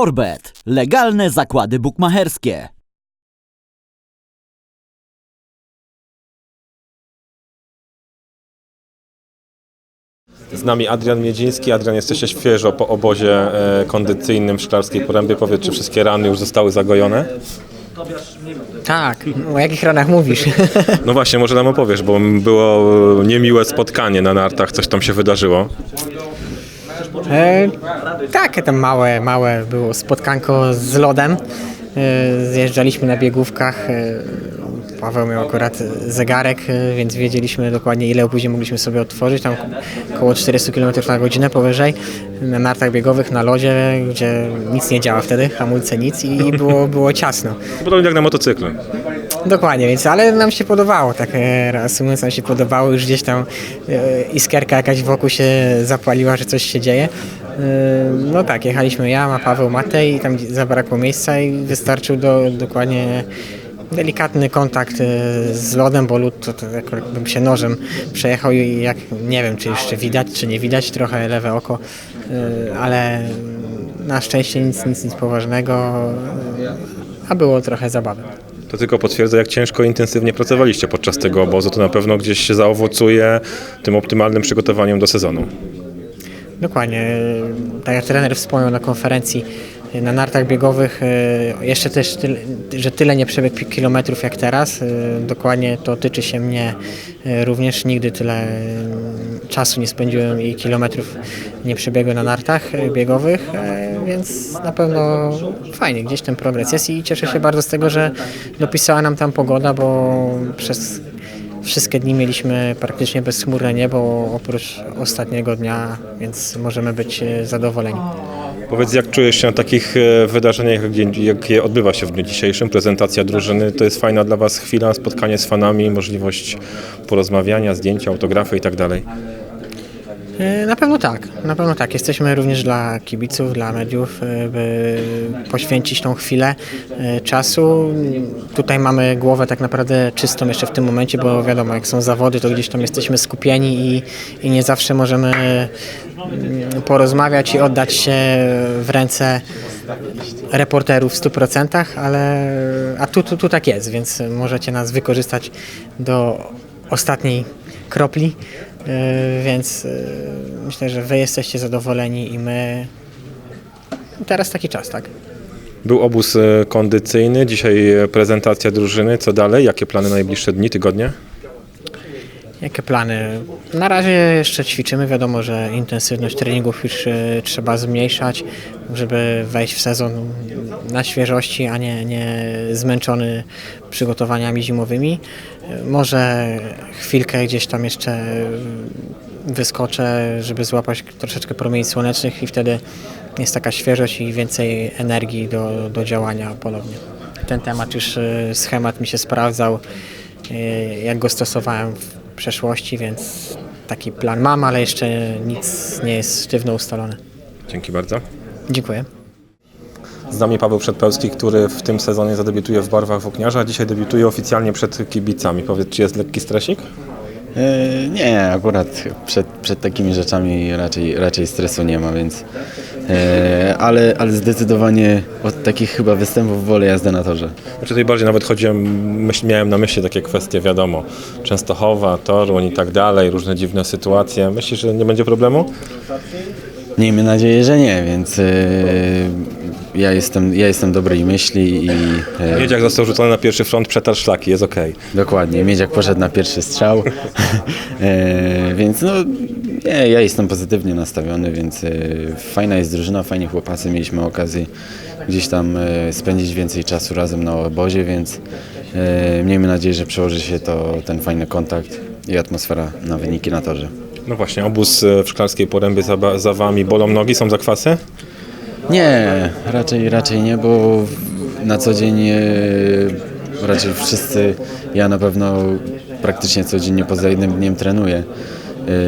Forbet. Legalne zakłady bukmacherskie. Z nami Adrian Miedziński. Adrian, jesteście świeżo po obozie e, kondycyjnym w Szklarskiej Porębie. Powiedz, czy wszystkie rany już zostały zagojone? Tak, o jakich ranach mówisz? No właśnie, może nam opowiesz, bo było niemiłe spotkanie na nartach, coś tam się wydarzyło. E, takie tam małe, małe było spotkanko z lodem. E, zjeżdżaliśmy na biegówkach. E, Paweł miał akurat zegarek, e, więc wiedzieliśmy dokładnie ile opóźnień mogliśmy sobie otworzyć. Tam około 400 km na godzinę powyżej. Na nartach biegowych, na lodzie, gdzie nic nie działa wtedy, hamulce nic i było, było ciasno. Podobnie jak na motocyklu. Dokładnie, więc ale nam się podobało, tak e, reasumując, nam się podobało, już gdzieś tam e, iskierka jakaś wokół się zapaliła, że coś się dzieje. E, No tak, jechaliśmy ja, ma Paweł Matej i tam zabrakło miejsca i wystarczył do, dokładnie delikatny kontakt z lodem, bo lód to, to jakbym się nożem przejechał i jak nie wiem, czy jeszcze widać, czy nie widać, trochę lewe oko, ale na szczęście nic, nic, nic poważnego, a było trochę zabawy. To tylko potwierdza, jak ciężko i intensywnie pracowaliście podczas tego obozu. To na pewno gdzieś się zaowocuje tym optymalnym przygotowaniem do sezonu. Dokładnie. Tak jak trener wspomniał na konferencji na nartach biegowych, e, jeszcze też, tyle, że tyle nie przebiegł kilometrów jak teraz. E, Dokładnie to tyczy się mnie e, również. Nigdy tyle czasu nie spędziłem i kilometrów nie przebiegłem na nartach biegowych, więc na pewno fajnie, gdzieś ten progres jest i cieszę się bardzo z tego, że dopisała nam tam pogoda, bo przez Wszystkie dni mieliśmy praktycznie bezchmurne niebo oprócz ostatniego dnia, więc możemy być zadowoleni. Powiedz, jak czujesz się na takich e, wydarzeniach, jak- jakie odbywa się w dniu dzisiejszym? Prezentacja drużyny to jest fajna dla Was chwila, spotkanie z fanami, możliwość porozmawiania, zdjęcia, autografy i tak. E, Na pewno tak, na pewno tak. Jesteśmy również dla kibiców, dla mediów, e, by poświęcić tą chwilę czasu. Tutaj mamy głowę tak naprawdę czystą jeszcze w tym momencie, bo wiadomo, jak są zawody, to gdzieś tam jesteśmy skupieni i, i nie zawsze możemy porozmawiać i oddać się w ręce reporterów w 100%, ale a tu, tu, tu tak jest, więc możecie nas wykorzystać do ostatniej kropli, Yy, więc yy, myślę, że wy jesteście zadowoleni i my teraz taki czas, tak? Był obóz e, kondycyjny, dzisiaj e, prezentacja drużyny. Co dalej? Jakie plany na najbliższe dni, tygodnie? Jakie plany? Na razie jeszcze ćwiczymy. Wiadomo, że intensywność treningów już e, trzeba zmniejszać, żeby wejść w sezon na świeżości, a nie, nie zmęczony przygotowaniami zimowymi. E, Może chwilkę gdzieś tam jeszcze wyskoczę, żeby złapać troszeczkę promieni słonecznych i wtedy jest taka świeżość i więcej energii do, do działania ponownie. Ten temat już, e, schemat mi się sprawdzał, jak go stosowałem przeszłości, więc taki plan mam, ale jeszcze nic nie jest sztywno ustalone. Dzięki bardzo. Dziękuję. Z nami Paweł Przedpełski, który w tym sezonie zadebiutuje w barwach włókniarza, a dzisiaj debiutuje oficjalnie przed kibicami. Powiedz, czy jest lekki stresik? E, Nie, akurat przed, przed takimi rzeczami raczej, raczej stresu nie ma, więc. E, Ale, ale zdecydowanie od takich chyba występów wolę jazdę na torze. Znaczy tutaj bardziej nawet chodziłem, myśl, miałem na myśli takie kwestie, wiadomo, Częstochowa, Toruń i tak dalej, różne dziwne sytuacje. Myślisz, że nie będzie problemu? Miejmy nadzieję, że nie, więc e, ja, jestem, ja jestem dobrej myśli i e, Miedziak został rzucony na pierwszy front, przetarł szlaki, jest okej. dokładnie, Miedziak poszedł na pierwszy strzał, e, więc no nie, ja jestem pozytywnie nastawiony, więc e, fajna jest drużyna, fajni chłopacy, mieliśmy okazję gdzieś tam e, spędzić więcej czasu razem na obozie, więc e, miejmy nadzieję, że przełoży się to ten fajny kontakt i atmosfera na wyniki na torze. No właśnie, obóz e, w Szklarskiej Porębie za, ba- za Wami, bolą nogi, są zakwasy? Nie, raczej, raczej nie, bo na co dzień e, raczej wszyscy, ja na pewno praktycznie codziennie poza jednym dniem trenuję,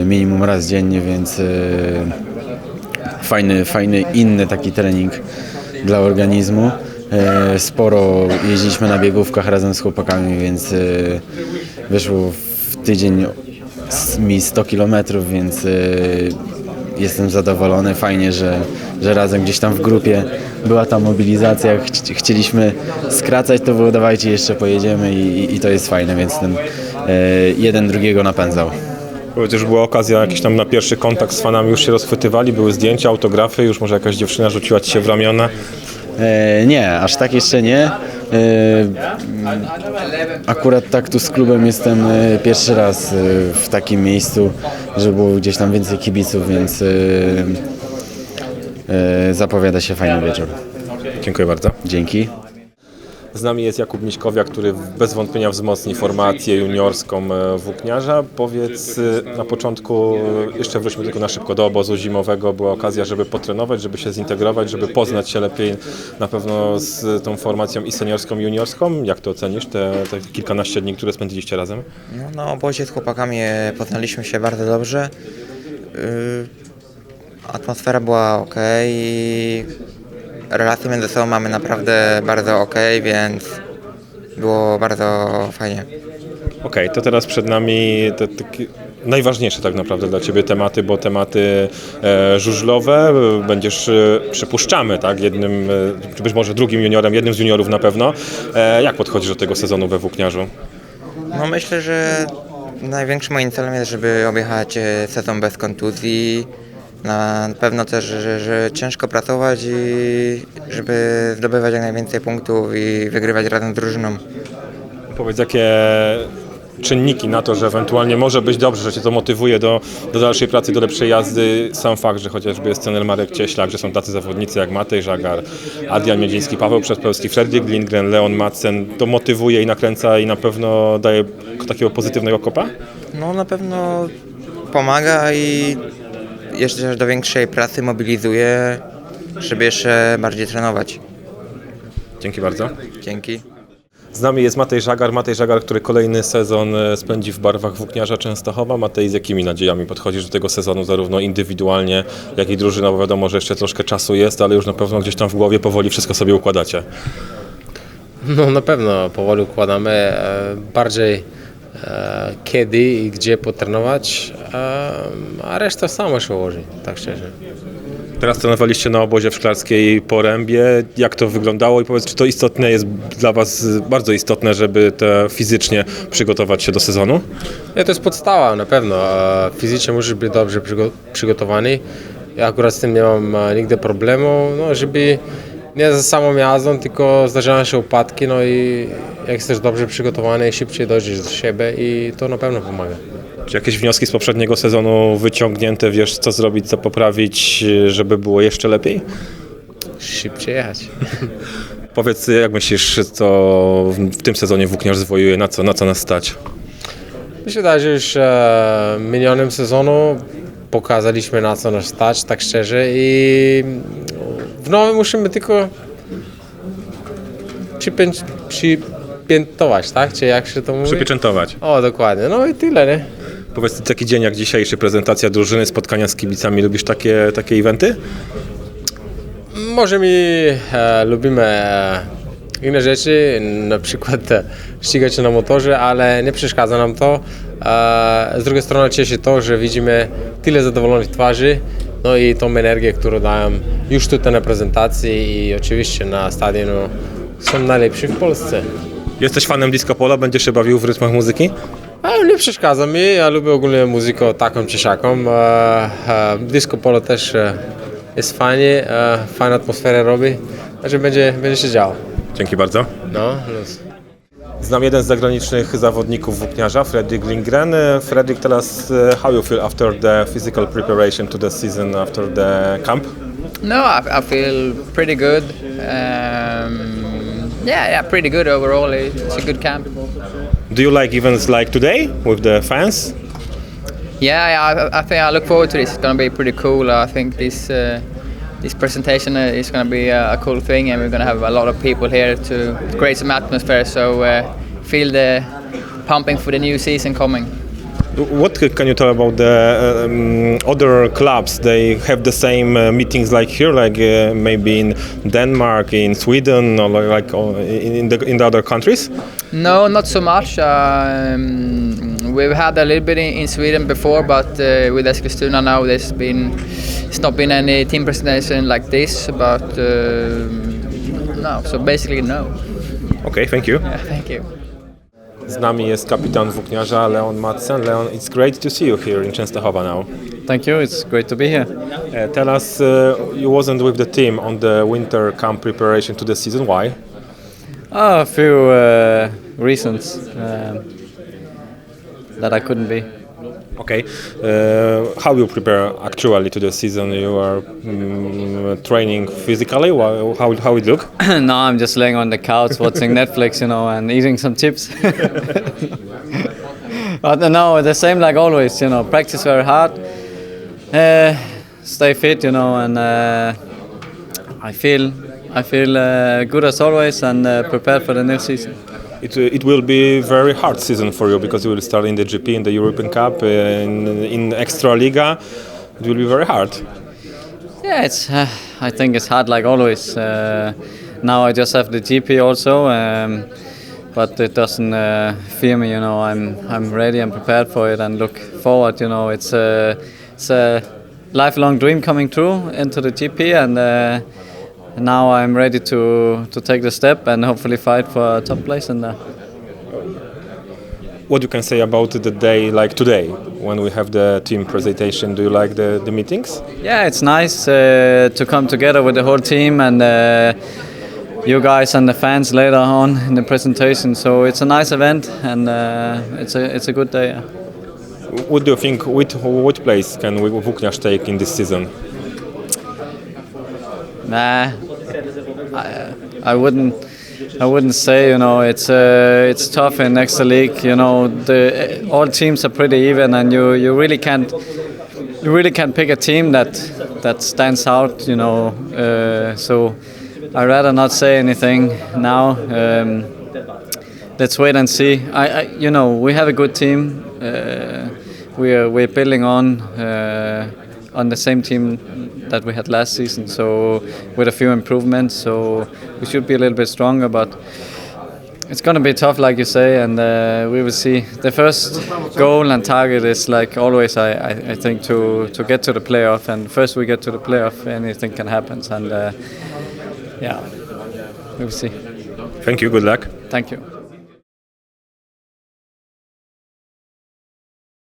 e, minimum raz dziennie, więc e, fajny, fajny inny taki trening dla organizmu. Sporo jeździliśmy na biegówkach razem z chłopakami, więc wyszło w tydzień mi 100 km, więc jestem zadowolony. Fajnie, że, że razem gdzieś tam w grupie była ta mobilizacja. Chci- Chcieliśmy skracać, to było dawajcie jeszcze pojedziemy i, i, to jest fajne, więc ten e, jeden drugiego napędzał. Już była okazja jakiś tam na pierwszy kontakt z fanami, już się rozchwytywali, były zdjęcia, autografy, już może jakaś dziewczyna rzuciła ci się w ramiona. E, nie, aż tak jeszcze nie. E, akurat tak tu z klubem jestem e, pierwszy raz e, w takim miejscu, że było gdzieś tam więcej kibiców, więc zapowiada się fajny wieczór. Dziękuję bardzo. Dzięki. Z nami jest Jakub Miśkowiak, który bez wątpienia wzmocni formację juniorską e, włókniarza. Powiedz e, na początku, e, jeszcze wróćmy tylko na szybko do obozu zimowego, była okazja, żeby potrenować, żeby się zintegrować, żeby poznać się lepiej na pewno z tą formacją i seniorską, i juniorską. Jak to ocenisz, te, te kilkanaście dni, które spędziliście razem? No, na obozie z chłopakami poznaliśmy się bardzo dobrze. Atmosfera była ok relacje między sobą mamy naprawdę bardzo ok, więc było bardzo fajnie. Okej, to teraz przed nami te takie najważniejsze tak naprawdę dla Ciebie tematy, bo tematy e, żużlowe e, będziesz, e, przypuszczamy, tak, jednym, e, być może drugim juniorem, jednym z juniorów na pewno. E, jak podchodzisz do tego sezonu we Włókniarzu? No myślę, że największym moim celem jest, żeby objechać e, sezon bez kontuzji. Na pewno też, że, że ciężko pracować i żeby zdobywać jak najwięcej punktów i wygrywać razem z drużyną. Powiedz, jakie czynniki na to, że ewentualnie może być dobrze, że Cię to motywuje do, do dalszej pracy, do lepszej jazdy. Sam fakt, że chociażby jest trener Marek Cieślak, że są tacy zawodnicy jak Matej Żagar, Adrian Miedziński, Paweł Przedpełski, Fredrik Lindgren, Leon Madsen, to motywuje i nakręca i na pewno daje takiego pozytywnego kopa? No na pewno pomaga i jeszcze do większej pracy mobilizuje, żeby jeszcze bardziej trenować. Dzięki bardzo. Dzięki. Z nami jest Matej Żagar. Matej Żagar, który kolejny sezon e, spędzi w barwach Włókniarza Częstochowa. Matej, z jakimi nadziejami podchodzisz do tego sezonu, zarówno indywidualnie, jak i drużynowo? Wiadomo, że jeszcze troszkę czasu jest, ale już na pewno gdzieś tam w głowie powoli wszystko sobie układacie. No na pewno powoli układamy e, bardziej kiedy i gdzie potrenować, e, a reszta sama się ułoży, tak szczerze. Teraz trenowaliście na obozie w Szklarskiej Porębie. Jak to wyglądało i powiedz, czy to istotne jest dla Was, bardzo istotne, żeby te fizycznie przygotować się do sezonu? Nie, to jest podstawa na pewno. E, Fizycznie musisz być dobrze przygo- przygotowany. Ja akurat z tym nie mam e, nigdy problemu, no, żeby nie za samą jazdą, tylko zdarzają się upadki, no i jak jesteś dobrze przygotowany, szybciej dojdziesz do siebie i to na pewno pomaga. Czy jakieś wnioski z poprzedniego sezonu wyciągnięte, wiesz co zrobić, co poprawić, żeby było jeszcze lepiej? Szybciej jechać. Powiedz, jak myślisz, co w, w tym sezonie Włókniarz zwojuje, na co, na co nas stać? Mi się wydaje, że już e, minionym sezonu pokazaliśmy na co nas stać, tak szczerze i w nowym musimy tylko przypię- przypiętować, tak? Czy jak się to mówi? Przypieczętować. O, dokładnie. No i tyle, nie? Powiedz, taki dzień jak dzisiejszy, prezentacja drużyny, spotkania z kibicami, lubisz takie, takie eventy? Może mi e, lubimy e, inne rzeczy, na przykład e, ścigać się na motorze, ale nie przeszkadza nam to. E, z drugiej strony cieszy to, że widzimy tyle zadowolonych twarzy, no i tą energię, którą dają już tutaj na prezentacji i oczywiście na stadionu są najlepsi w Polsce. Jesteś fanem disco polo, będziesz się bawił w rytmach muzyki? Ale nie przeszkadza mi, ja lubię ogólnie muzykę taką czy siaką. E, e, disco polo też e, jest fajnie, fajna atmosfera robi, także będzie, będzie się działo. Dzięki bardzo. No, luz. Znam jeden z zagranicznych zawodników włókniarza, Fredrik Lindgren. Fredrik, teraz e, how you feel after the physical preparation to the season, after the camp? No, I, I feel pretty good. Um, yeah, yeah, pretty good overall. It's a good camp. Do you like events like today with the fans? Yeah, yeah I, I think I look forward to this. It's gonna be pretty cool. I think this uh, this presentation uh, is gonna be a, a cool thing, and we're gonna have a lot of people here to create some atmosphere. So uh, feel the pumping for the new season coming. What can you tell about the um, other clubs? They have the same uh, meetings like here, like uh, maybe in Denmark, in Sweden, or like uh, in, in the in the other countries. No, not so much. Um, we've had a little bit in, in Sweden before, but uh, with Eskilstuna now, there's been it's not been any team presentation like this. But um no, so basically no. Okay, thank you. Yeah, thank you. Z nami jest kapitan włókniarza Leon Madsen. Leon, it's great to see you here in Częstochowa now. Thank you. It's great to be here. Uh, tell us, uh, you wasn't with the team on the winter camp preparation to the season. Why? Oh, a few uh, reasons um, that I couldn't be. Okay. Uh, how you prepare actually to the season? You are mm, training physically. How how it look? now I'm just laying on the couch watching Netflix, you know, and eating some chips. but uh, no, the same like always, you know, practice very hard, uh, stay fit, you know, and uh, I feel I feel uh, good as always and uh, prepared for the new season. It, uh, it will be very hard season for you because you will start in the GP, in the European Cup, uh, in, in Extra Liga. It will be very hard. Yeah, it's. Uh, I think it's hard like always. Uh, now I just have the GP also, um, but it doesn't uh, fear me. You know, I'm I'm ready and prepared for it and look forward. You know, it's a it's a lifelong dream coming true into the GP, and uh, now I'm ready to to take the step and hopefully fight for a top place in there. What you can say about the day like today when we have the team presentation? Do you like the, the meetings? Yeah, it's nice uh, to come together with the whole team and uh, you guys and the fans later on in the presentation. So it's a nice event and uh, it's a it's a good day. yeah. What do you think? Which, what place can Włókniarz take in this season? Nah, I, I wouldn't. I wouldn't say. You know, it's uh, it's tough in extra league. You know, the all teams are pretty even, and you, you really can't you really can't pick a team that that stands out. You know, uh, so I'd rather not say anything now. Um, let's wait and see. I, I you know, we have a good team. Uh, we're we're building on uh, on the same team that we had last season. So with a few improvements, so we should be a little bit stronger. But it's gonna be tough, like you say, and uh, we will see. The first goal and target is like always. I, I, I think to to get to the playoff, and first we get to the playoff, anything can happen. And uh, yeah, we will see. Thank you. Good luck. Thank you.